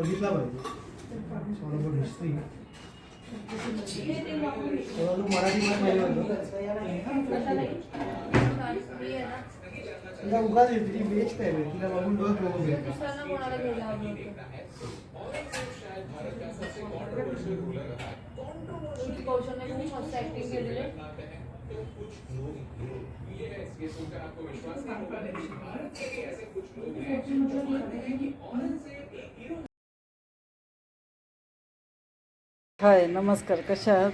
बघितला पाहिजे सोलापूर हिस्ट्री तेव्हा तू मराठीमध्ये पाहिजे होतं. तिला उगाच येते ती बेस्ट आहे तिला बघून बघ बघून भेटतो दुसऱ्यांना कोणाला घ्यायला हवं होतं ऋतिक कौशलने खूप मस्त ऍक्टिंग केलेली आहे. हाय नमस्कार कशा आहात?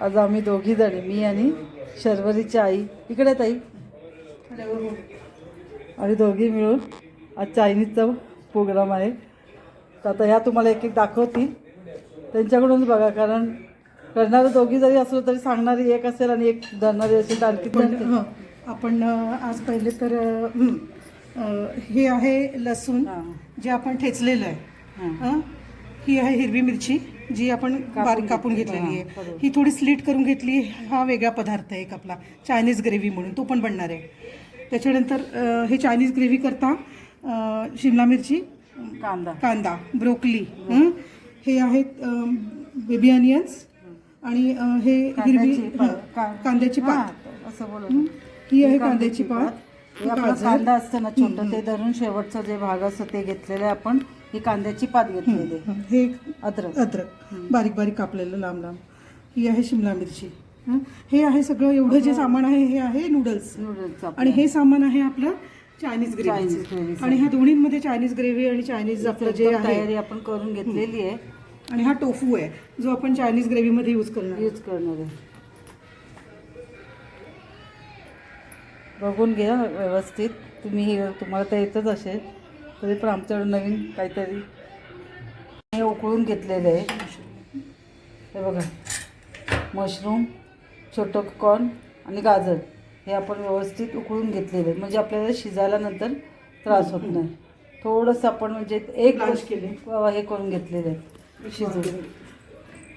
आज आम्ही दोघी जणी मी आणि शर्वरीची आई. इकडे ताई. आणि दोघी मिळून आज चायनीजचा प्रोग्राम आहे. तर आता ह्या तुम्हाला एक एक दाखवतील. त्यांच्याकडूनच बघा कारण करणारे दोघी जरी असलो तरी सांगणारी एक असेल आणि एक धरणारी असेल तर आणखी आपण आज पहिले तर हं, आहे लसूण. जे आपण ठेचलेलं आहे. हां. हं? ही आहे हिरवी मिरची. जी आपण बारीक कापून घेतलेली आहे. ही थोडी स्लीट करून घेतली हा वेगळा पदार्थ आहे एक आपला चायनीज ग्रेव्ही म्हणून तो पण बनणार आहे त्याच्यानंतर हे चायनीज ग्रेव्ही करता शिमला मिरची कांदा कांदा ब्रोकली हं? आहेत बेबी अनियन्स आणि हे हिरवी कांद्याची पात. हां, असं बोला हं? आहे कांद्याची पात. कांदा असतं ना छोटं ते धरून शेवटचं जे भाग असतं ते घेतलेलं आहे आपण ही कांद्याची पात घेतलेली. हं, हे अद्रक. अद्रक. बारीक बारीक कापलेलं लांब लांब. ही आहे शिमला मिरची. हं? हे आहे सगळं एवढं जे सामान आहे हे आहे नूडल्स नूडल्स आणि हे सामान आहे आपलं चायनीज Chinese ग्रेव्ही आणि ह्या दोन्हींमध्ये चायनीज ग्रेव्ही आणि चायनीज आपलं जे आहे. तयारी आपण करून घेतलेली आहे. आणि हा टोफू आहे जो आपण चायनीज ग्रेव्हीमध्ये यूज करणार यूज करणार आहे. बघून घ्या व्यवस्थित. तुम्ही हे तुम्हाला तर येतच असेल. तरी पण आमच्याकडे नवीन काहीतरी हे उकळून घेतलेलं आहे. हे बघा. मशरूम छोटं कॉर्न आणि गाजर हे आपण व्यवस्थित उकळून घेतलेलं आहे. म्हणजे आपल्याला शिजायला नंतर त्रास होत नाही. थोडंसं आपण म्हणजे एक केले. हे करून घेतलेलं आहे. शिजवून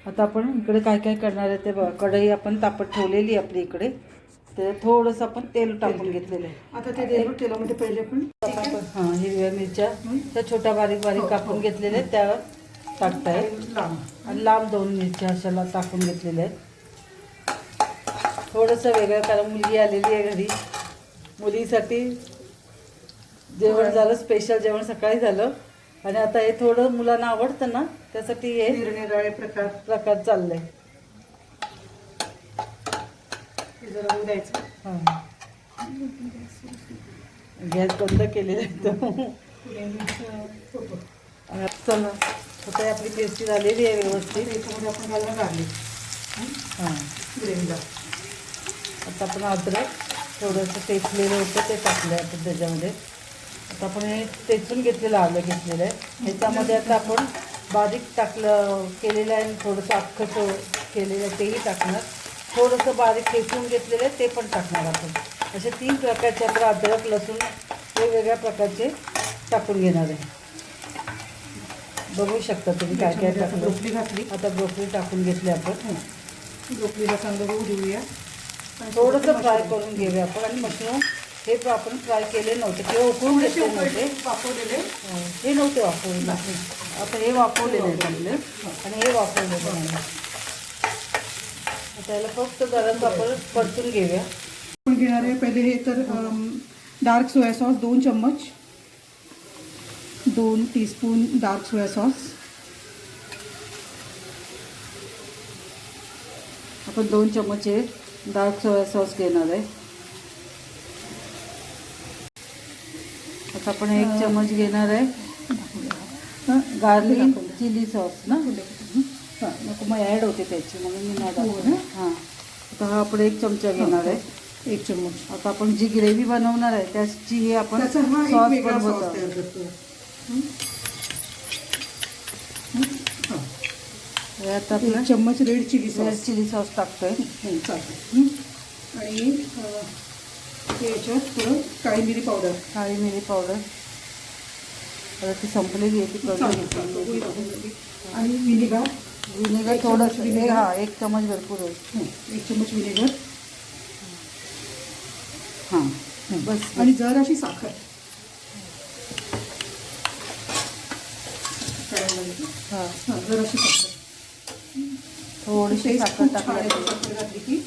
आता आपण इकडे काय काय करणार आहे ते बघा. कढई आपण तापत ठेवलेली आहे आपली इकडे. ते थोडंसं आपण तेल टाकून घेतलेलं आहे. आता ते तेल तेलामध्ये पहिले आपण हां हिरव्या मिरच्या त्या छोट्या बारीक बारीक कापून घेतलेल्या आहेत त्या टाकताय. लांब. आणि लांब दोन मिरच्या अशाला टाकून घेतलेल्या आहेत. थोडंसं वेगळं कारण मुलगी आलेली आहे घरी. मुलीसाठी जेवण झालं स्पेशल जेवण सकाळी झालं. आणि आता हे थोडं मुलांना आवडतं ना त्यासाठी हे निरनिराळे प्रकार. प्रकार चाललंय. द्यायचं. गॅस बंद केलेला आहे चला आता आपली पेस्टी झालेली आहे व्यवस्थित. याच्यामध्ये आपण घालणार गार्लिक हां. ग्रेव्हीला. आता आपण अद्रक थोडंसं टेचलेलं होतं ते टाकलं आहे आपण त्याच्यामध्ये. आता आपण हे टेचून घेतलेलं आलं घेतलेलं आहे. ह्याच्यामध्ये आता आपण बारीक टाकलं केलेलं आहे आणि थोडंसं अख्खं केलेलं आहे तेही टाकणार. थोडंसं बारीक ठेचून घेतलेलं आहे ते पण टाकणार आपण. असे तीन प्रकारचे आपण अद्रक लसूण वेगवेगळ्या प्रकारचे टाकून घेणार आहे. बघू शकता तुम्ही काय काय टाकलं. ब्रोकली घातली. आता ब्रोकली टाकून घेतली आपण. ब्रोकलीला चांगलं होऊ देऊया थोडंसं फ्राय करून घेऊया आपण. आणि मशरूम हे पण आपण फ्राय केले नव्हते. किंवा उकळून घेतले नव्हते. वापरलेले अं, हे नव्हते वापरले आता हे वापरलेले आहेत आपले. आणि हे वापरलेले आहे आता फक्त गरम आपण परतून घेऊया. आपण घेणार आहे. पहिले हे तर डार्क सोया सॉस दोन चम्मच. दोन टीस्पून डार्क सोया सॉस आपण दोन चमचे डार्क सोया सॉस घेणार आहे. आता आपण एक चमच घेणार आहे. गार्लिक चिली सॉस ना? हां नको मग ॲड होते त्याची म्हणून मी नाही टाकलं हां. आता हा आपण एक चमचा घेणार आहे. एक चम्मच आता आपण जी ग्रेव्ही बनवणार आहे त्याची हे आपण त्याचा हा एक सॉस वेगळा बनवत सॉस आहोत. तयार करतो. हे? आता आपलं एक चम्मच red chilli sauce chilli sauce टाकतोय. हं, हं. आणि अं, हे याच्यात थोडं काळी मिरी पावडर काळी मिरी पावडर आता ती संपलेली आहे ती करून. आणि विनेगर. विनेगर थोडंसं विनेगर. हा एक चमच भरपूर होईल. एक चमच विनेगर. हां बस आणि जर अशी साखर. हा. हां जराशी साखर. थोडीशी साखर टाकली येते साखर घातली की.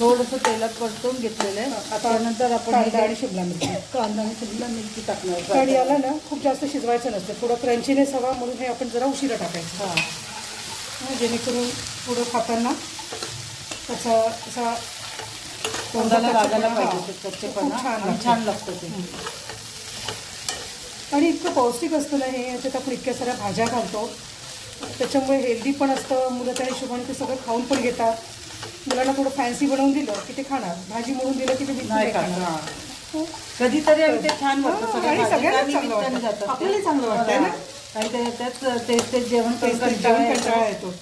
थोडंसं तेलात परतवून घेतलेलं आहे. आता त्यानंतर आपण कांदा. आणि शिमला मिरची. कांदा आणि शिमला मिरची टाकणार. कारण याला ना खूप जास्त शिजवायचं नसतं. थोडं क्रंचीनेस हवा म्हणून हे आपण जरा उशिरा टाकायचं. हा. जेणेकरून पुढं खाताना त्याचा असा तोंडाला लागायला. पाहिजे कच्चेपणा छान आणि लागतं. छान लागतं ते. आणि इतकं पौष्टिक असतं ना हे याच्यात आपण इतक्या साऱ्या भाज्या घालतो. त्याच्यामुळे हेल्दी पण असतं. मुलं त्या हिशोबाने ते सगळं खाऊन पण घेतात. मुलांना थोडं फॅन्सी बनवून दिलं की ते खाणार भाजी म्हणून दिलं की ते बिलकुल नाही नाही खात, खाणार हां. कधीतरी आणि ते छान वाटतं हां, सगळ्या आणि भाज्या सगळ्यांनाच त्या चांगलं निमित्ताने वाटतं. जातात ते. आपल्यालाही चांगलं वाटतंय ना? आणि ते त्याच जेवण तेच करून तेच जेवण कंटाळा कंटाळा येतो. येतो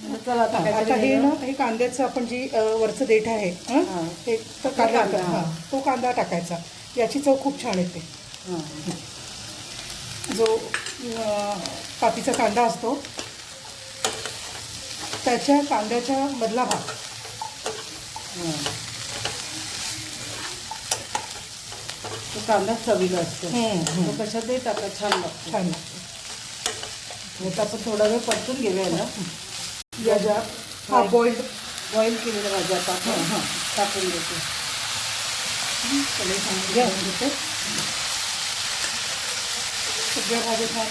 म्हणलं चला आता आता काहीतरी हे ना. हे कांद्याचं आपण जी अ, वरचं देठ आहे हं? हां. ते तो कांदा कांदा, हां. हां, तो कांदा टाकायचा याची चव खूप छान येते हां. जो अ, पातीचा कांदा असतो त्याच्या कांद्याच्या मधला भाग. तो कांदा चवीला असतो. तो कशातही टाका छान लागतो. छान आता आपण थोडा वेळ परतून घेऊया ना. या ज्या हा बॉइल्ड बॉईल केलेल्या भाज्या आपण हां. टाकून देतो घेते सगळ्या भाज्या छान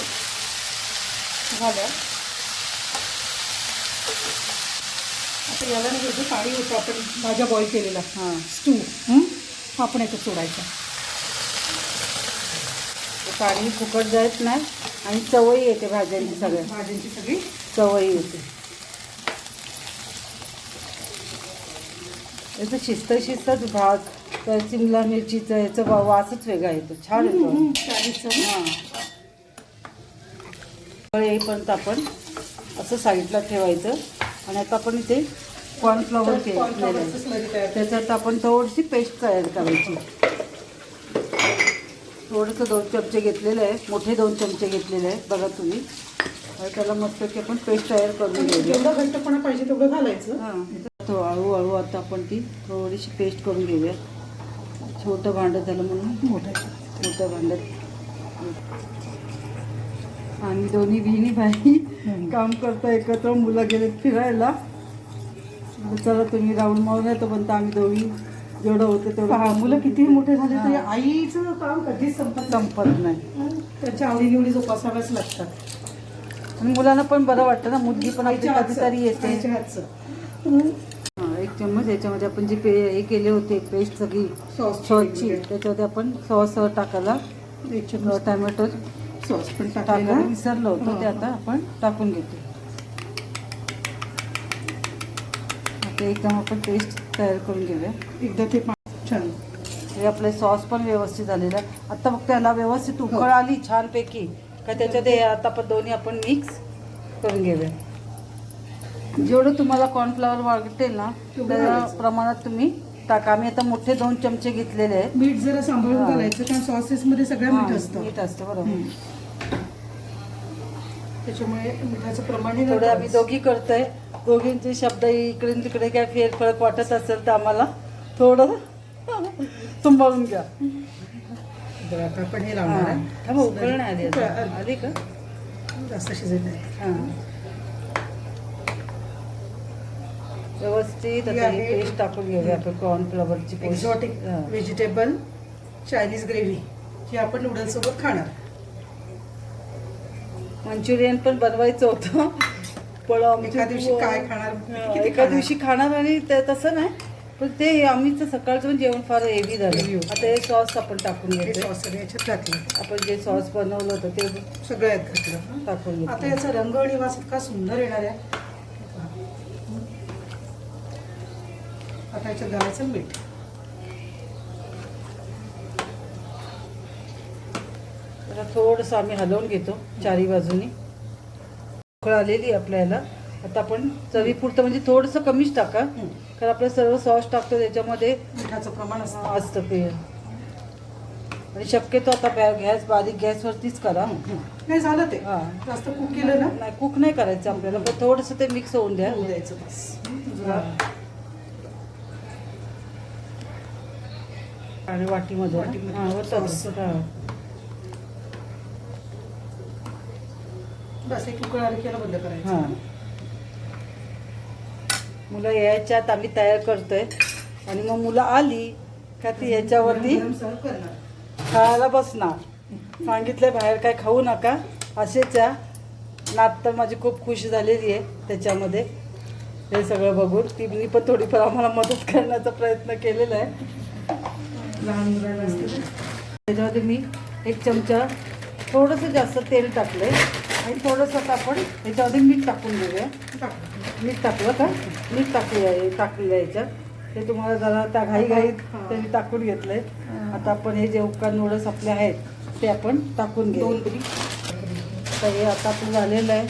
झाल्या. आता याला ना जे पाणी होतं आपण भाज्या बॉईल केलेला. हां. स्टू हा? पण याच्यात सोडायचा. पाणी फुकट जात नाही आणि चवही येते भाज्यांची सगळ्या. भाज्यांची सगळी. चवही येते. याचं शिस्त शिस्तच भात त्या शिमला मिरचीचं याचं वा- वासच वेगळा येतो. छान येतो? हां येईपर्यंत आपण असं साईडला ठेवायचं. आणि आता आपण इथे कॉर्नफ्लॉवर केलेलं आहे. त्याच्यात आपण थोडीशी पेस्ट तयार करायची. थोडंसं दोन चमचे घेतलेले आहे. मोठे दोन चमचे घेतलेले आहेत. बघा तुम्ही. त्याला मस्तपैकी आपण पेस्ट तयार करून घेऊया. जेवढं घट्टपणा पाहिजे तेवढं घालायचं. हां. तो हळूहळू आता आपण ती थोडीशी पेस्ट करून घेऊया. छोटं भांडं झालं म्हणून. मोठं. मोठं भांडं. आम्ही दोन्ही बहिणी भाई काम करतो एकत्र मुलं गेले फिरायला. चला तुम्ही राऊंड मारून येतो पण आम्ही दोघी जेवढं होतं तेवढं मुलं कितीही मोठे झाले तरी आईचं काम कधीच संपत संपत नाही. त्याच्या आवडीनिवडी जोपासाव्याच लागतात. आणि मुलांना पण बरं वाटतं ना मुलगी पण आईच्या. कधीतरी येते. हातचं. हां, एक चम्मच याच्यामध्ये आपण जी पे हे केले होते पेस्ट सगळी सॉसची. त्याच्यामध्ये आपण सॉस टाकायला. एक चम्मच. टॅमॅटो सॉस पण टाकायला विसरलं होतं ते हां. आता आपण टाकून घेतो. आता एकदम आपण पेस्ट तयार करून घेऊया. एकदा ते छान. हे आपले सॉस पण व्यवस्थित झालेलं आहे. आता फक्त याला व्यवस्थित उकळ आली छानपैकी. का त्याच्यात हे आता आपण दोन्ही आपण मिक्स करून घेऊया. जेवढं तुम्हाला कॉर्नफ्लॉवर वाटेल ना त्या. प्रमाणात तुम्ही टाका आम्ही आता मोठे दोन चमचे घेतलेले आहेत. मीठ जरा सांभाळून. घालायचं कारण सॉसेस मध्ये सगळं मीठ असतं. मीठ असतं बरोबर. त्याच्यामुळे मिठाचं प्रमाण थोडं आम्ही. दोघी करतोय. दोघींचे शब्द इकडे तिकडे काय फेर फरक वाटत असेल तर आम्हाला थोडं सांभाळून घ्या. आपण हे लावणार आहे. आली का? जास्त शिजत नाही. हां. व्यवस्थित ही आता ही आहे- पेस्ट टाकून घेऊया आपण कॉर्नफ्लॉवरची paste exotic vegetable Chinese gravy जी आपण नूडल्स सोबत खाणार. मंचुरियन पण बनवायचं होतं. पण आमची एका दिवशी काय खाणार? हां, किती एका खाणार? दिवशी खाणार आणि ते तसं नाही. पण ते आम्हीच सकाळचं पण जेवण फार हेवी Heavy झालं. होतं. आता हे सॉस आपण टाकून हे घेतो सॉस सगळे याच्यात टाकले. आपण जे सॉस बनवलं होतं ते सगळ्यात घातलं. टाकून आता घेतो याचा रंग आणि वास इतका सुंदर येणार आहे. आता याच्यात घालायचं मीठ. जरा थोडंसं आम्ही हलवून घेतो चारी बाजूनी. उकळ आलेली आपल्याला. आता आपण चवीपुरतं म्हणजे थोडंसं कमीच टाका. कारण आपलं सर्व सॉस टाकतो त्याच्यामध्ये मिठाचं प्रमाण असतं. ते. आणि शक्यतो आता गॅस बारीक गॅसवरतीच करा. नाही झालं ते. जास्त कुक केलं ना? नाही कुक नाही करायचं आपल्याला. थोडंसं ते मिक्स होऊन द्या. द्यायचं बस. आणि वाटीमध्ये. हां. हां. बस एक उकळ बंद करायचं. हां. मुलं यायच्या आत आम्ही तयार करतोय. आणि मग मुलं आली का ती याच्यावरती खायला बसणार. सांगितलंय बाहेर काय खाऊ नका. असेच या. नात तर माझी खूप खुश झालेली आहे त्याच्यामध्ये. हे सगळं बघून. ती मी पण थोडीफार आम्हाला मदत करण्याचा प्रयत्न केलेला आहे. लहान मुलांना असते. त्याच्यामध्ये मी एक चमचा थोडंसं जास्त तेल टाकलंय. आणि थोडंसं आता आपण याच्यामध्ये मीठ टाकून घेऊया. मीठ टाकलं का? मीठ टाकूया टाकलेलं याच्यात. ते तुम्हाला जरा त्या घाईघाईत त्यांनी टाकून घेतलंय. आता आपण हे जे उपकार नूडल्स आपले आहेत ते आपण टाकून घेऊ. तर. हे आता आपलं झालेलं आहे.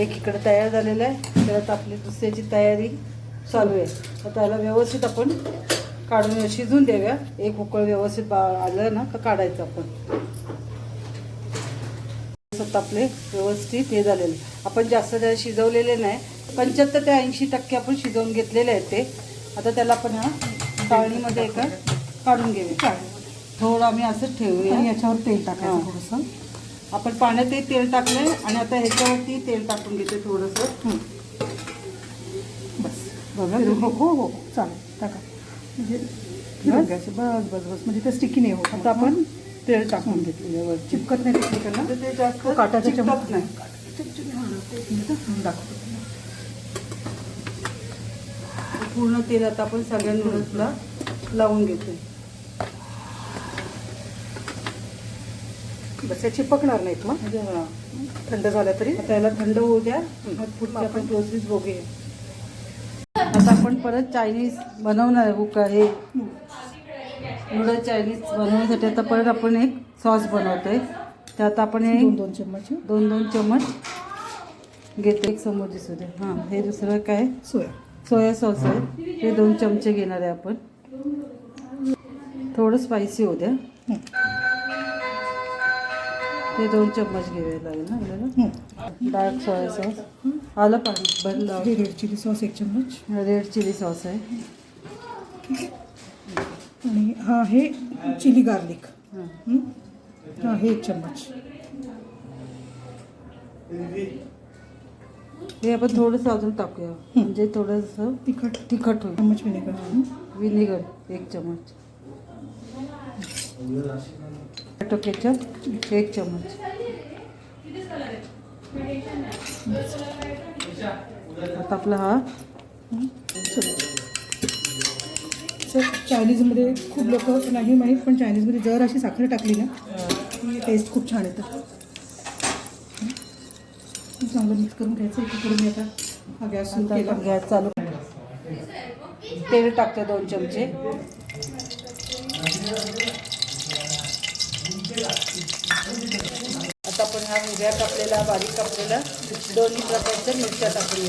एक इकडे तयार झालेलं आहे. त्यात आपली दुसऱ्याची तयारी चालू आहे. तर त्याला व्यवस्थित आपण काढून शिजून देऊया एक उकळ व्यवस्थित बा आलं ना का काढायचं आपण? आपले व्यवस्थित हे झालेले. आपण जास्त त्याला शिजवलेले नाही पंच्याहत्तर ते ऐंशी टक्के आपण शिजवून घेतलेले आहेत ते. आता त्याला आपण ह्या चाळणीमध्ये एका काढून घेऊया. थोडं आम्ही असंच ठेवूया. आणि याच्यावर तेल टाकायचं. थोडंसं. आपण पाण्यातही तेल टाकलंय आणि आता ह्याच्यावरती तेल टाकून घेते थोडंसं. बस. बघा. हो हो हो. चालेल टाका. म्हणजे. बस? बस बस म्हणजे ते स्टिकी नाही होत. आता आपण तेल टाकून घेतलेलं वरती चिपकत नाही ते ते जास्त काटाच्या चमच. नाही. दाखवतो पूर्ण तेल आता आपण सगळ्या नूडल्सला लावून घेतोय. बस हे चिपकणार नाहीत मग? म्हणजे. थंड झाल्या तरी? आता याला थंड होऊ द्या. मग पुढची आपण प्रोसेस बघूया. परत चायनीज बनवणार आहे उका हे नूडल चायनीज बनवण्यासाठी. आता परत आपण एक सॉस बनवतोय. त्यात आपण हे दोन दोन चम्मच दोन दोन चम्मच घेते एक समोर दिसू दे. हां हे दुसरं काय? सोया. सोया सॉस आहे. हे दोन चमचे घेणार आहे आपण. थोडं स्पायसी होऊ द्या. ते दोन चम्मच घ्यावे लागेल ना आपल्याला डार्क सोया सॉस आलं पाणी बनलं हे रेड चिली सॉस एक चम्मच। रेड चिली सॉस आहे आणि हा हे चिली गार्लिक। हाँ हा हे एक चम्मच। हे आपण थोडंसं अजून टाकूया म्हणजे थोडंसं तिखट तिखट होईल चम्मच विनेगर विनेगर एक चमच टोमॅटो केचप एक चमच. आता आपला हा सर चायनीजमध्ये खूप लोक नाही माहीत पण चायनीजमध्ये जर अशी साखर टाकली ना की टेस्ट खूप छान येतं. चांगलं मिक्स करून घ्यायचं एकीकडे मी आता हा गॅस गॅस चालू. तेल टाकते दोन चमचे आता उभ्या कापलेला बारीक कापलेला दोन्ही प्रकारच्या मिरच्या टाकून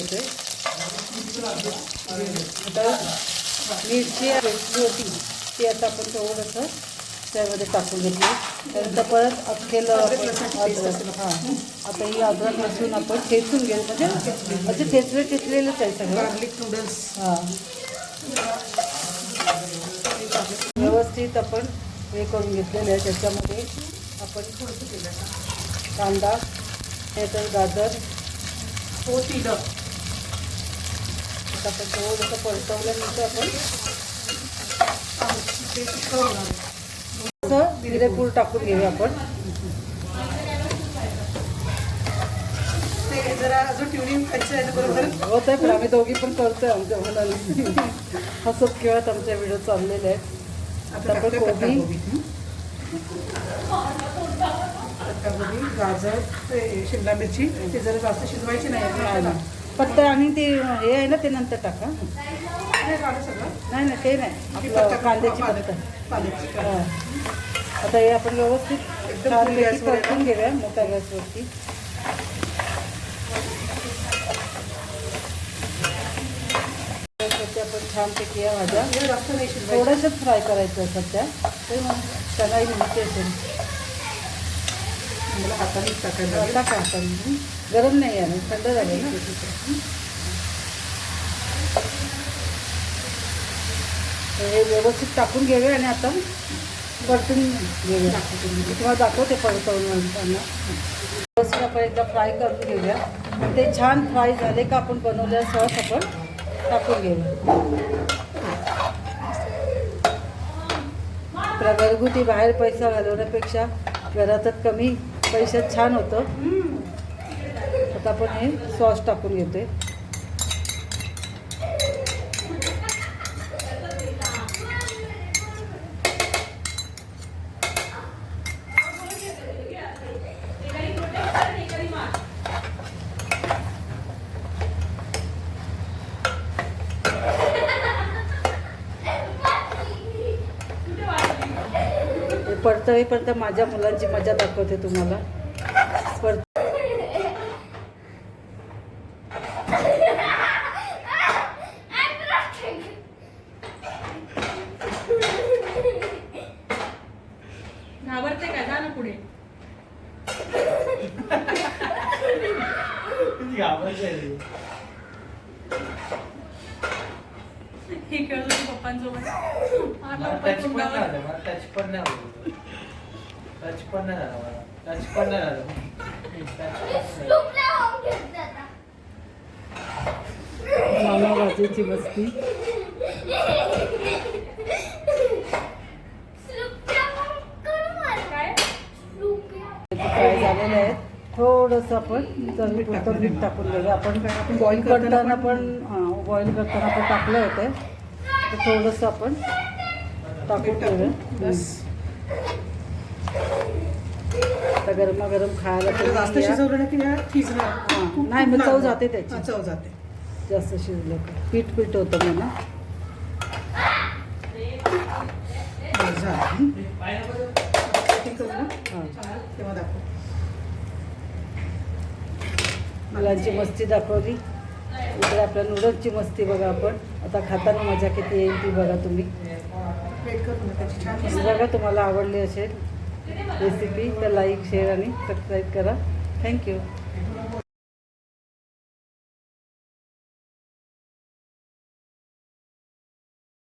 आता मिरची वेचली होती ती आता आपण थोडंसं त्यामध्ये टाकून घेतली. त्यानंतर परत अख्खेलं हां. आता ही अद्रक लसूण आपण ठेचून घेऊ. म्हणजे म्हणजे ठेचले ठेचलेलंच आहे सगळं. गार्लिक नूडल्स हां. व्यवस्थित आपण हे करून घेतलेलं आहे. त्याच्यामध्ये आपण थोडंसं केलं कांदा त्यानंतर गाजर हो तिलं आता आपण थोडंसं परतवल्यानंतर आपण जिरेपूड टाकून घेऊया आपण. ते जरा अजून ट्युनिंग खायचं आहे बरोबर? होत आहे पण आम्ही दोघी पण करतोय आमच्या मुलांनी हसत खेळत आमच्या व्हिडिओ चाललेले आहेत. आता आपण कोबी? पत्ताकोबी गाजर ते शिमला मिरची ते जरा जास्त शिजवायची नाही. पत्ता आणि ते हे आहे ना ते नंतर टाका. नाही नाही ते नाही. आपलं कांद्याची पत्ता. आता हे आपण व्यवस्थित छान परतून घेऊया मोठ्या गॅसवरती. आपण छानपैकी या भाज्या. थोड्याशाच फ्राय करायचं त्या ते मग त्याला इन्व्हिटेशन मला हातानेच टाकायला लागेल. टाका गरम नाही आहे थंड झाले ना हे व्यवस्थित टाकून घेऊया आणि आता परतून घेऊया. तुम्हाला दाखवते परतवून नंतर व्यवस्थित आपण एकदा फ्राय करून घेऊया. ते छान फ्राय झाले का आपण बनवलेला सॉस आपण टाकून घेऊया. आपल्या घरगुती बाहेर पैसा घालवण्यापेक्षा घरातच कमी पैशात छान होतं. आता आपण हे सॉस टाकून घेते हे माझ्या मुलांची मजा दाखवते तुम्हाला परत घाबरते का जा ना पुढे किती घाबरते रे. हे खेळत होती पप्पांसोबत मला टच पण नाही झालं मला टच पण नाही झालं टच पण नाही झालं मला टच पण नाही झालं टच पण नाही. मामा भाजीची मस्ती फ्राय झालेले आहेत थोडंसं आपण चवीपुरतं मीठ टाकून घेऊया आपण आपण boil करताना पण बॉईल करताना आपण टाकलं होतं तर थोडंसं आपण टाकून ठेवूया. बस. आता गरमागरम खायला जास्त. शिजवलं ना की नाही, मग चव. जाते त्याची. चव जाते. जास्त शिजलं का? पीठ पीठ होतं म्हणा. मुलांची मस्ती दाखवली. इकडे आपल्या नूडल्सची मस्ती बघा आपण. आता खाताना मजा किती येईल ती बघा तुम्ही. बघा तुम्हाला आवडली असेल रेसिपी तर लाईक शेअर आणि सबस्क्राईब करा. Thank you